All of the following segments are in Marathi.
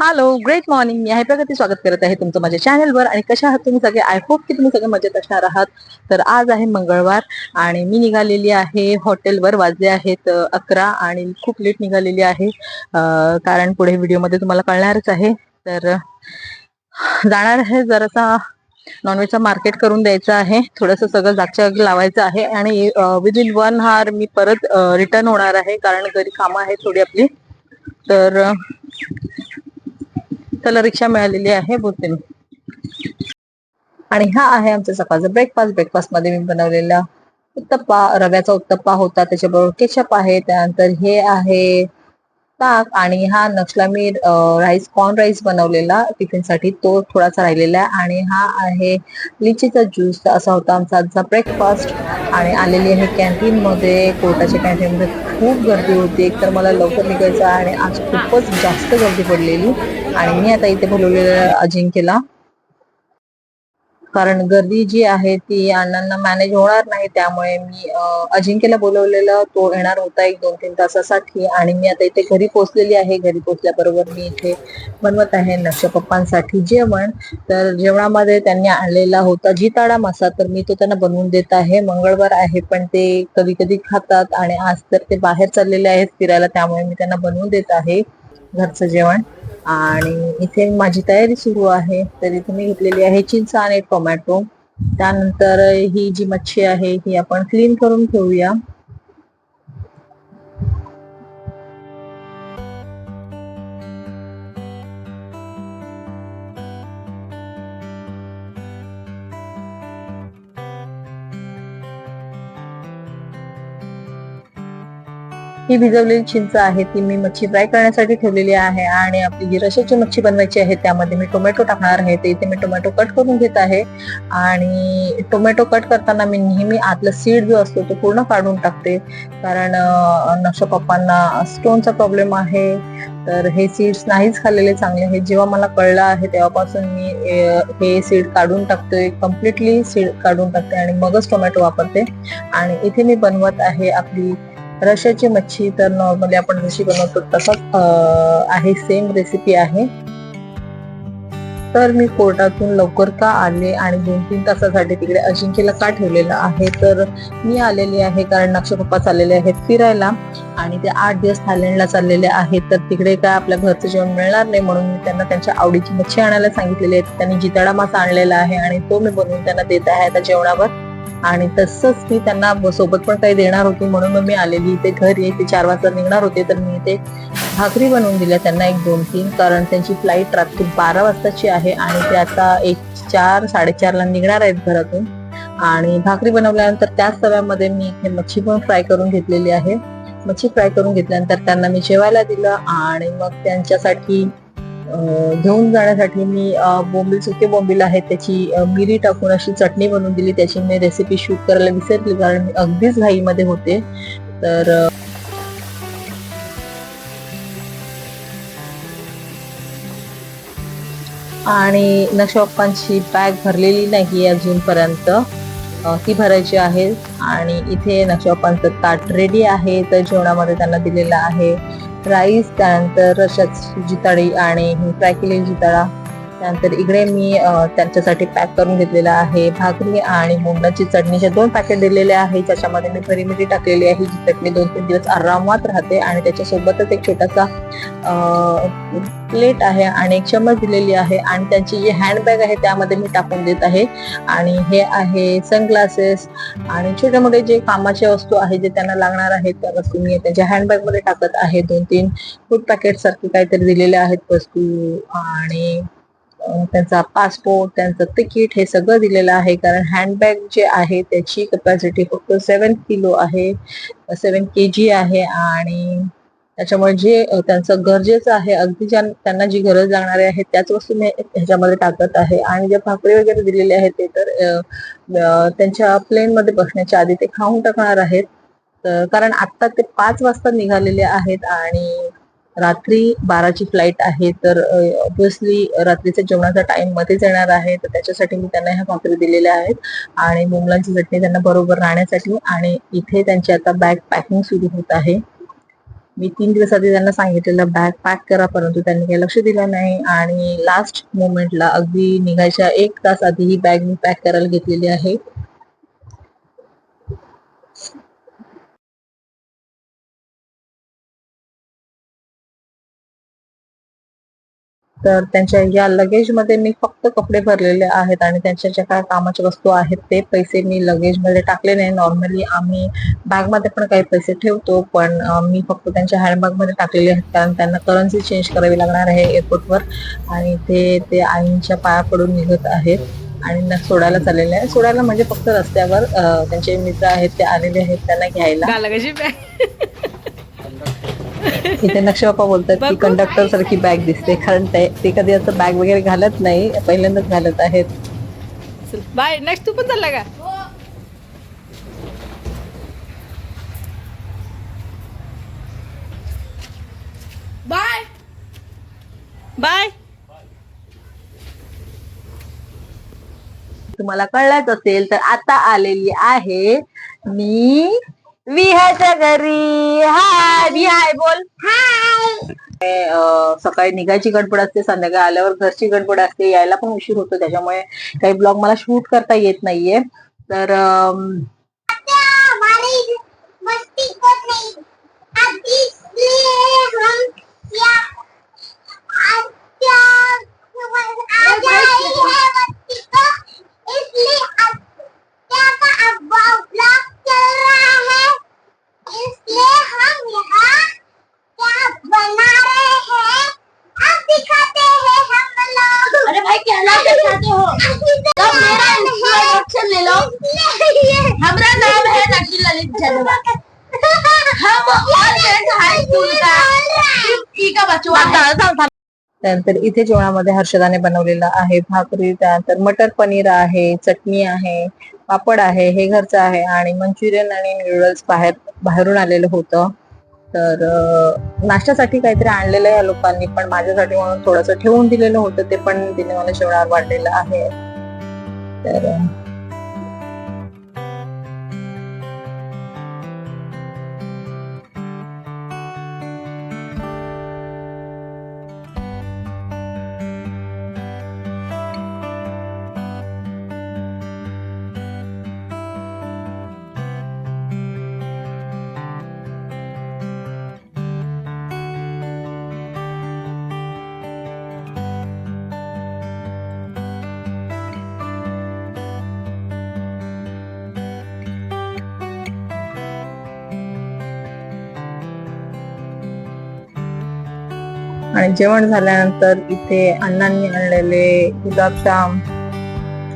हॅलो ग्रेट मॉर्निंग मी आहे प्रगती. स्वागत करत आहे तुमचं माझ्या चॅनलवर आणि कशा आहात तुम्ही सगळे? आय होप की तुम्ही सगळे मजेत असणार आहात. तर आज आहे मंगळवार आणि मी निघालेली आहे हॉटेलवर वाजले आहेत अकरा आणि खूप लेट निघालेली आहे. कारण पुढे व्हिडिओमध्ये तुम्हाला कळणारच आहे. तर जाणार आहे जरासा नॉनव्हेजचा मार्केट करून द्यायचं आहे. थोडंसं सगळं जागच्या जागी लावायचं आहे. आणि विदिन वन हार मी परत रिटर्न होणार आहे. कारण घरी कामं आहेत थोडी आपली. तर त्याला रिक्षा मिळालेली आहे बोलते आणि हा आहे आमचा सकाळचा ब्रेकफास्ट ब्रेकफास्टमध्ये मी बनवलेला उत्तप्पा रव्याचा उत्तप्पा होता त्याच्याबरोबर केचप आहे त्यानंतर हे आहे ताक आणि हा नक्षला मी राईस कॉर्न राईस बनवलेला टिफिनसाठी तो थोडासा राहिलेला आहे आणि हा आहे लिचीचा ज्यूस असा होता आमचा आजचा ब्रेकफास्ट आणि आलेली आहे कॅन्टीनमध्ये कोर्टाच्या कॅन्टीनमध्ये खूप गर्दी होती. एक तर मला लवकर निघायचं आणि आज खूपच जास्त गर्दी पडलेली. आणि मी आता इथे बोलवलेलं अजिंक्यला. कारण गर्दी जी आहे ती अण्णांना मॅनेज होणार नाही. त्यामुळे मी अजिंक्यला बोलवलेलं तो येणार होता एक दोन तीन तासासाठी आणि मी आता इथे घरी पोचलेली आहे. घरी पोचल्याबरोबर मी इथे बनवत आहे नक्ष पप्पांसाठी जेवण. तर जेवणामध्ये त्यांनी आणलेला होता जिताडा मासा तर मी तो त्यांना बनवून देत आहे. मंगळवार आहे पण ते कधी कधी खातात आणि आज तर ते बाहेर चाललेले आहेत फिरायला त्यामुळे मी त्यांना बनवून देत आहे. घरचं जेवण. आणि इथे माझी तयारी सुरू आहे. तर इथे मी घेतलेली आहे चिंच आणि टोमॅटो. त्यानंतर ही जी मच्छी आहे ही आपण क्लीन करून ठेवूया. ही भिजवलेली चिंच आहे ती मी मच्छी फ्राय करण्यासाठी ठेवलेली आहे आणि आपली जी रशाची मच्छी बनवायची आहे त्यामध्ये मी टोमॅटो टाकणार आहे. ते इथे मी टोमॅटो कट करून घेत आहे आणि टोमॅटो कट करताना मी नेहमी आतला सीड जो असतो तो पूर्ण काढून टाकते. कारण अं, नक्ष पप्पांना स्टोनचा प्रॉब्लेम आहे. तर हे सीड्स नाहीच खाल्लेले चांगले हे जेव्हा मला कळलं आहे तेव्हापासून मी हे सीड काढून टाकते कम्प्लिटली सीड काढून टाकते आणि मगच टोमॅटो वापरते. आणि इथे मी बनवत आहे आपली रशाची मच्छी तर नॉर्मली आपण जशी बनवतो तसंच आहे सेम रेसिपी आहे. तर मी कोर्टातून लवकर का आले आणि दोन तीन तासासाठी तिकडे अजिंक्यला का ठेवलेलं आहे? तर मी आलेली आहे कारण नक्षपप्पा चाललेले आहेत फिरायला आणि ते आठ दिवस थायलंडला चाललेले आहेत. तर तिकडे काय आपल्या घरचं जेवण मिळणार नाही म्हणून मी त्यांना त्यांच्या आवडीची मच्छी आणायला सांगितलेली आहे त्यांनी जिताडा मासा आणलेला आहे आणि तो मी बनवून त्यांना देत आहे त्या जेवणावर. आणि तसंच मी त्यांना सोबत पण काही देणार होती म्हणून मग मी आलेली इथे घरी येते चार वाजता निघणार होते तर मी इथे भाकरी बनवून दिल्या त्यांना एक दोन तीन कारण त्यांची फ्लाईट रात्री बारा वाजताची आहे आणि ते आता एक चार साडेचारला निघणार आहेत घरातून. आणि भाकरी बनवल्यानंतर त्याच तव्यामध्ये मी इथे मच्छी पण फ्राय करून घेतलेली आहे. मच्छी फ्राय करून घेतल्यानंतर त्यांना मी जेवायला दिलं आणि मग त्यांच्यासाठी घेऊन जाण्यासाठी मी बोंबील सुके बोंबील आहेत त्याची मिरी टाकून अशी चटणी बनवून दिली. त्याची मी रेसिपी शूट करायला विसरली कारण मी अगदीच घाईमध्ये होते. तर आणि नशोप्पांची बॅग भरलेली नाही अजूनपर्यंत. ती भरायची आहे. आणि इथे नशोप्पांचं ताट रेडी आहे. तर जेवणामध्ये त्यांना दिलेलं आहे. राईस त्यानंतर रशाची जिताळी आणि फ्राय केलेली जिताळा त्यानंतर इकडे मी त्यांच्यासाठी पॅक करून घेतलेला आहे भाकरी आणि मुंडाची चटणीचे दोन पॅकेट दिलेले आहे त्याच्यामध्ये मी खरी मिठी टाकलेली आहे जी चटणी दोन तीन दिवस आरामात राहते आणि त्याच्यासोबतच एक छोटासा प्लेट आहे आणि एक चमच दिलेली आहे आणि त्यांची जी हँडबॅग आहे त्यामध्ये मी टाकून देत आहे. आणि हे आहे सनग्लासेस आणि छोटे मोठे जे कामाचे वस्तू आहे जे त्यांना लागणार आहेत त्या वस्तू मी त्यांच्या हँडबॅगमध्ये टाकत आहे. दोन तीन फूड पॅकेट सारखे काहीतरी दिलेले आहेत वस्तू आणि त्यांचा पासपोर्ट त्यांचं तिकीट हे सगळं दिलेलं आहे. कारण हँडबॅग जे आहे त्याची कपॅसिटी फक्त सेवन किलो आहे. सेवन के जी आहे आणि त्याच्यामुळे जे त्यांचं गरजेचं आहे अगदी ज्या त्यांना जी गरज लागणारी आहे त्याच वस्तू मी ह्याच्यामध्ये टाकत आहे. आणि जे भाकरी वगैरे दिलेले आहेत ते तर त्यांच्या प्लेनमध्ये बसण्याच्या आधी ते खाऊन टाकणार आहेत. कारण आत्ता ते पाच वाजता निघालेले आहेत आणि रात्री बाराची फ्लाईट आहे तर ऑब्विसली रात्रीच्या जेवणाचा टाइम मध्येच येणार आहे तर त्याच्यासाठी मी त्यांना ह्या भाकरी दिलेल्या आहेत. आणि मुलांची चटणी त्यांना बरोबर राहण्यासाठी आणि इथे त्यांची आता बॅग पॅकिंग सुरू होत आहे. मी तीन दिवस आधी त्यांना सांगितलेलं बॅग पॅक करा परंतु त्यांनी काही लक्ष दिलं नाही. आणि लास्ट मोमेंटला अगदी निघायच्या एक तास आधी ही बॅग मी पॅक करायला घेतलेली आहे. तर त्यांच्या या लगेजमध्ये मी फक्त कपडे भरलेले आहेत आणि त्यांच्या ज्या काय कामाच्या वस्तू आहेत ते पैसे मी लगेजमध्ये टाकले नाही. नॉर्मली आम्ही बॅगमध्ये पण काही पैसे ठेवतो पण मी फक्त त्यांच्या हँडबॅगमध्ये टाकलेले आहेत. कारण त्यांना करन्सी चेंज करावी लागणार आहे एअरपोर्टवर आणि ते ते आईंच्या पाया पडून निघत आहेत आणि सोडायला चाललेले आहे सोडायला म्हणजे फक्त रस्त्यावर त्यांचे मित्र आहेत ते आलेले आहेत त्यांना घ्यायला. इथे नक्षबापा बोलतात की. कंडक्टर सारखी बॅग दिसते. कारण ते ते कधी असं बॅग वगैरे घालत नाही पहिल्यांदाच घालत आहेत. बाय. नेक्स्ट तू पण चालला का? बाय. बाय. तुम्हाला कळलंच असेल तर आता आलेली आहे मी विहाच्या घरी हाय विहाय बोल. हाय. सकाळी निघायची गडबड असते संध्याकाळी आल्यावर घरची गडबड असते यायला पण उशीर होतो त्याच्यामुळे काही ब्लॉग मला शूट करता येत नाहीये. तर मस्ती नहीं अब इसलिए हम क्या आज क्या आ जाए है मस्ती को इसलिए अब क्या का अब ब्लॉग चल रहा है इसलिए हम यहाँ क्या बना रहे हैं अब दिखाते हैं हम लोग अरे भाई क्या नाम दिखाते हो तब मेरा इंट्रोडक्शन ले लो। हमारा नाम है नकील ललित जलवा। हम ऑलरेडी हाई स्कूल का ई का बचवा है। त्यानंतर इथे जेवणामध्ये हर्षदाने बनवलेलं आहे भाकरी त्यानंतर मटर पनीर आहे चटणी आहे पापड आहे हे घरचं आहे आणि मंचुरियन आणि नूडल्स बाहेर बाहेरून आलेलं होतं. तर नाश्त्यासाठी काहीतरी आणलेलं आहे या लोकांनी पण माझ्यासाठी म्हणून थोडंसं ठेवून दिलेलं होतं ते पण तिने मला जेवणावर वाढलेलं आहे. तर आणि जेवण झाल्यानंतर इथे अण्णांनी आणलेले गुलाबजाम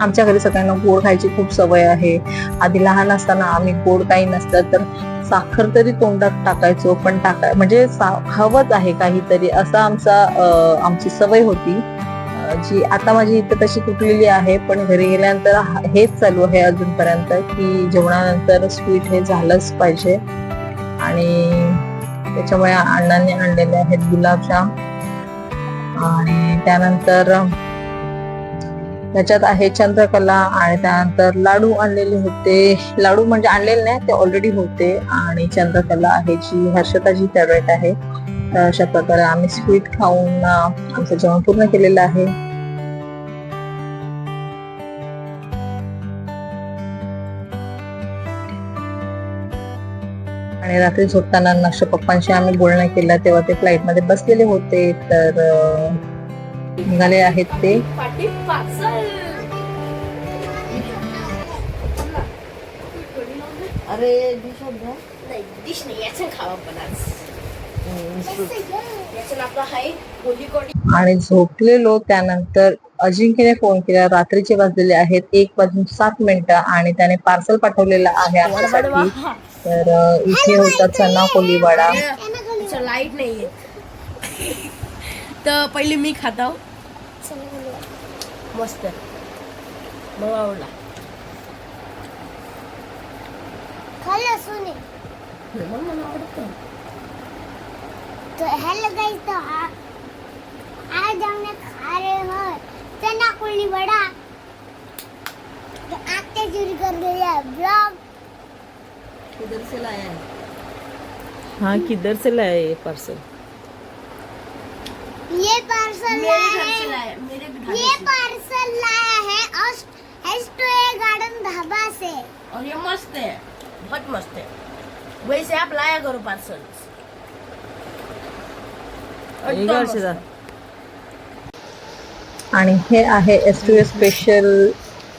आमच्या घरी सगळ्यांना गोड खायची खूप सवय आहे. आधी लहान असताना आम्ही गोड काही नसतं तर साखर तरी तोंडात टाकायचो पण टाकाय म्हणजे सा- हवंच आहे काहीतरी असा आमचा आमची सवय होती. जी आता माझी इथं तशी तुटलेली आहे पण घरी गेल्यानंतर हा- हेच चालू आहे अजूनपर्यंत की जेवणानंतर स्वीट हे झालंच पाहिजे. आणि त्याच्यामुळे अण्णांनी आणलेले आहेत गुलाबजाम आणि त्यानंतर त्याच्यात आहे चंद्रकला आणि त्यानंतर लाडू आणलेले होते. लाडू म्हणजे आणलेले नाही ते ऑलरेडी होते. आणि चंद्रकला आहे जी हर्षताची फेवरेट आहे. तर अशा प्रकारे आम्ही स्वीट खाऊन आमचं जेवण पूर्ण केलेलं आहे. आणि रात्री झोपताना नक्ष पप्पांशी आम्ही बोलणं केलं तेव्हा ते फ्लाईटमध्ये बसलेले होते तर निघाले आहेत ते. अरे डिश आणि झोपलेलो त्यानंतर अजिंक्यने फोन केला. रात्रीचे वाजलेले आहेत एक वाजून सात मिनिटं आणि त्याने पार्सल पाठवलेलं आहे आमच्यासाठी. तर इथे होता चना कोलीवाडा लाइट नाही तर पहिले मी खाता मस्त. आवडला. मग मला आवडतं तो हेलो गाइस तो आ- आज हमने खा रहे हैं चना कुल्ली बड़ा तो आते चोरी कर ब्लॉग इधर से लाया है हाँ किधर से लाए ये पार्सल ये पार्सल मेरे लाया घर से है लाया मेरे भी ढाबे ये पार्सल लाया है एस्टोए गार्डन ढाबा से और ये मस्त है बहुत मस्त है वैसे आप लाया करो पार्सल आणि हे आहे S two S special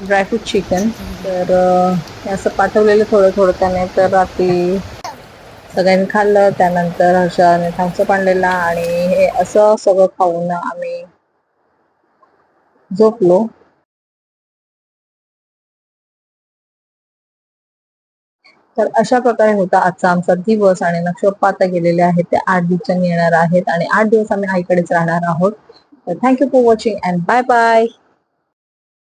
dry fruit chicken तर असं पाठवलेलं थोडं थोडं त्याने. तर रात्री सगळ्यांनी खाल्लं त्यानंतर हर्षाने थम्सअप आणलेला आणि हे असं सगळं खाऊन आम्ही झोपलो. तर अशा प्रकारे होता आजचा आमचा दिवस आणि नक्षप्पा आता गेलेले आहेत ते आठ दिवसांनी येणार आहेत आणि आठ दिवस आम्ही आईकडेच राहणार आहोत. तर thank you for watching and bye bye